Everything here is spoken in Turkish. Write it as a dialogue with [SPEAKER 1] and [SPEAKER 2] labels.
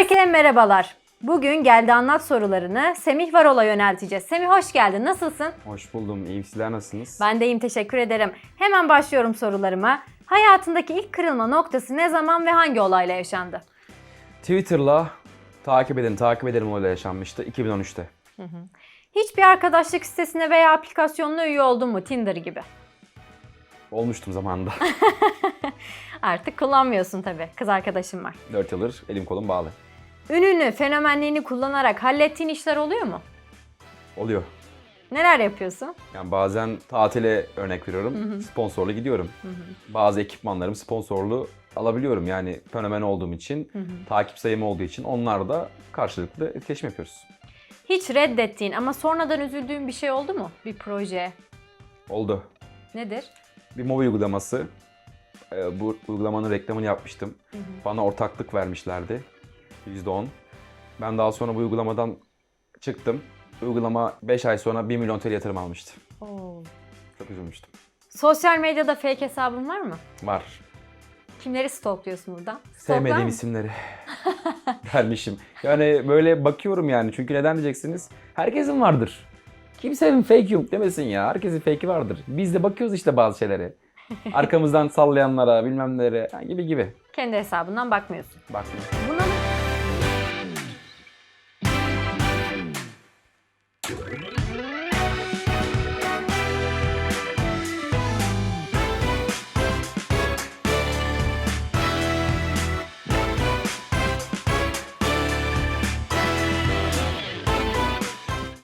[SPEAKER 1] Herkese merhabalar. Bugün geldi anlat sorularını Semih Varol'a yönelteceğiz. Semih hoş geldin. Nasılsın?
[SPEAKER 2] Hoş buldum. İyiyim. Sizler nasılsınız?
[SPEAKER 1] Ben de iyiyim. Teşekkür ederim. Hemen başlıyorum sorularıma. Hayatındaki ilk kırılma noktası ne zaman ve hangi olayla yaşandı?
[SPEAKER 2] Twitter'la takip edin, takip ederim olayla yaşanmıştı 2013'te.
[SPEAKER 1] Hiçbir arkadaşlık sitesine veya aplikasyonuna üye oldun mu? Tinder gibi.
[SPEAKER 2] Olmuştum zamanında.
[SPEAKER 1] Artık kullanmıyorsun tabii. Kız arkadaşım var.
[SPEAKER 2] 4 yıldır elim kolum bağlı.
[SPEAKER 1] Ününü, fenomenliğini kullanarak hallettiğin işler oluyor mu?
[SPEAKER 2] Oluyor.
[SPEAKER 1] Neler yapıyorsun?
[SPEAKER 2] Yani bazen tatile örnek veriyorum. Sponsorlu gidiyorum. Bazı ekipmanlarım sponsorlu alabiliyorum. Yani fenomen olduğum için, takip sayımı olduğu için onlar da karşılıklı etkileşim yapıyoruz.
[SPEAKER 1] Hiç reddettiğin ama sonradan üzüldüğün bir şey oldu mu? Bir proje.
[SPEAKER 2] Oldu.
[SPEAKER 1] Nedir?
[SPEAKER 2] Bir mobil uygulaması. Ee, Bu uygulamanın reklamını yapmıştım. Bana ortaklık vermişlerdi. %10. Ben daha sonra bu uygulamadan çıktım. Uygulama 5 ay sonra 1 milyon TL yatırım almıştı.
[SPEAKER 1] Oo.
[SPEAKER 2] Çok üzülmüştüm.
[SPEAKER 1] Sosyal medyada fake hesabın var mı?
[SPEAKER 2] Var.
[SPEAKER 1] Kimleri stalkluyorsun? Stalklar
[SPEAKER 2] Sevmediğim
[SPEAKER 1] mı?
[SPEAKER 2] isimleri vermişim. Yani böyle bakıyorum yani. Çünkü neden diyeceksiniz? Herkesin vardır. Kimsenin fake yok demesin ya. Herkesin fake'i vardır. Biz de bakıyoruz işte bazı şeylere. Arkamızdan sallayanlara, bilmem nelere gibi gibi.
[SPEAKER 1] Kendi hesabından bakmıyorsun.
[SPEAKER 2] Bakmıyorum.